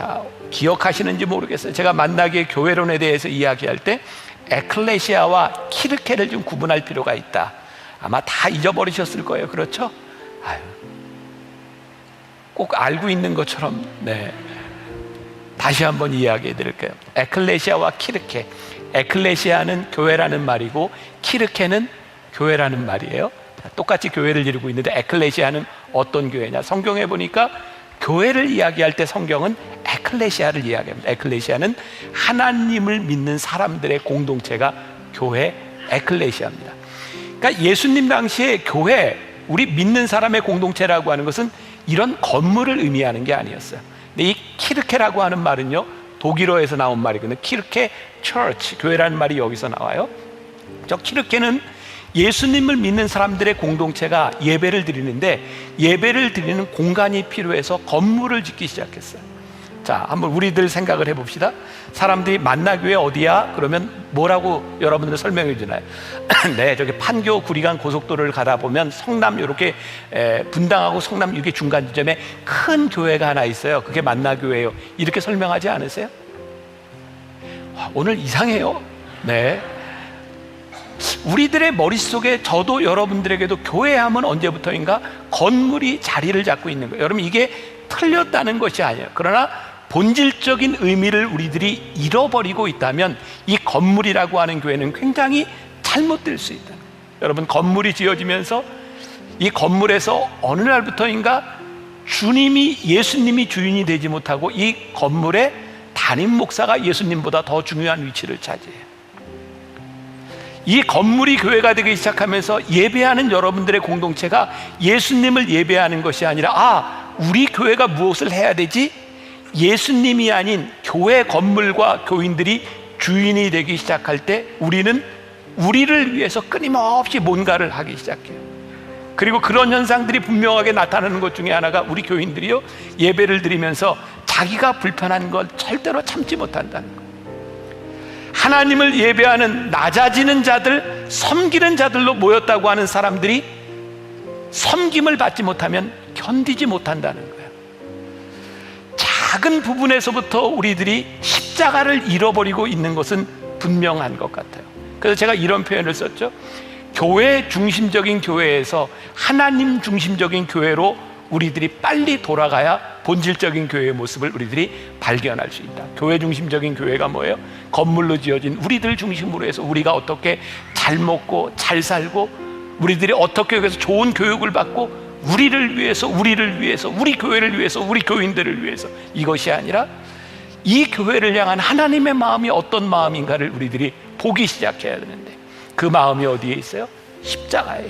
자, 기억하시는지 모르겠어요. 제가 만나기의 교회론에 대해서 이야기할 때 에클레시아와 키르케를 좀 구분할 필요가 있다. 아마 다 잊어버리셨을 거예요. 그렇죠? 아유. 꼭 알고 있는 것처럼 네. 다시 한번 이야기해 드릴게요. 에클레시아와 키르케. 에클레시아는 교회라는 말이고 키르케는 교회라는 말이에요. 똑같이 교회를 이루고 있는데 에클레시아는 어떤 교회냐? 성경에 보니까 교회를 이야기할 때 성경은 에클레시아를 이야기합니다. 에클레시아는 하나님을 믿는 사람들의 공동체가 교회 에클레시아입니다. 그러니까 예수님 당시에 교회, 우리 믿는 사람의 공동체라고 하는 것은 이런 건물을 의미하는 게 아니었어요. 근데 이 키르케라고 하는 말은요, 독일어에서 나온 말이거든요. 키르케 church, 교회라는 말이 여기서 나와요. 저 키르케는 예수님을 믿는 사람들의 공동체가 예배를 드리는데 예배를 드리는 공간이 필요해서 건물을 짓기 시작했어요. 자, 한번 우리들 생각을 해봅시다. 사람들이 만나교회 어디야? 그러면 뭐라고 여러분들 설명해 주나요? 네, 저기 판교 구리간 고속도로를 가다 보면 성남 이렇게 분당하고 성남 이게 중간 지점에 큰 교회가 하나 있어요. 그게 만나교회예요. 이렇게 설명하지 않으세요? 와, 오늘 이상해요. 네. 우리들의 머릿속에 저도 여러분들에게도 교회 하면 언제부터인가 건물이 자리를 잡고 있는 거예요. 여러분 이게 틀렸다는 것이 아니에요. 그러나 본질적인 의미를 우리들이 잃어버리고 있다면 이 건물이라고 하는 교회는 굉장히 잘못될 수 있다. 여러분 건물이 지어지면서 이 건물에서 어느 날부터인가 주님이 예수님이 주인이 되지 못하고 이 건물의 담임 목사가 예수님보다 더 중요한 위치를 차지해요. 이 건물이 교회가 되기 시작하면서 예배하는 여러분들의 공동체가 예수님을 예배하는 것이 아니라 아, 우리 교회가 무엇을 해야 되지? 예수님이 아닌 교회 건물과 교인들이 주인이 되기 시작할 때 우리는 우리를 위해서 끊임없이 뭔가를 하기 시작해요. 그리고 그런 현상들이 분명하게 나타나는 것 중에 하나가 우리 교인들이요 예배를 드리면서 자기가 불편한 걸 절대로 참지 못한다는 거. 하나님을 예배하는 낮아지는 자들, 섬기는 자들로 모였다고 하는 사람들이 섬김을 받지 못하면 견디지 못한다는 거예요. 작은 부분에서부터 우리들이 십자가를 잃어버리고 있는 것은 분명한 것 같아요. 그래서 제가 이런 표현을 썼죠. 교회 중심적인 교회에서 하나님 중심적인 교회로 우리들이 빨리 돌아가야 본질적인 교회의 모습을 우리들이 발견할 수 있다. 교회 중심적인 교회가 뭐예요? 건물로 지어진 우리들 중심으로 해서 우리가 어떻게 잘 먹고 잘 살고 우리들이 어떻게 해서 좋은 교육을 받고 우리를 위해서 우리를 위해서 우리 교회를 위해서 우리 교인들을 위해서 이것이 아니라 이 교회를 향한 하나님의 마음이 어떤 마음인가를 우리들이 보기 시작해야 되는데 그 마음이 어디에 있어요? 십자가에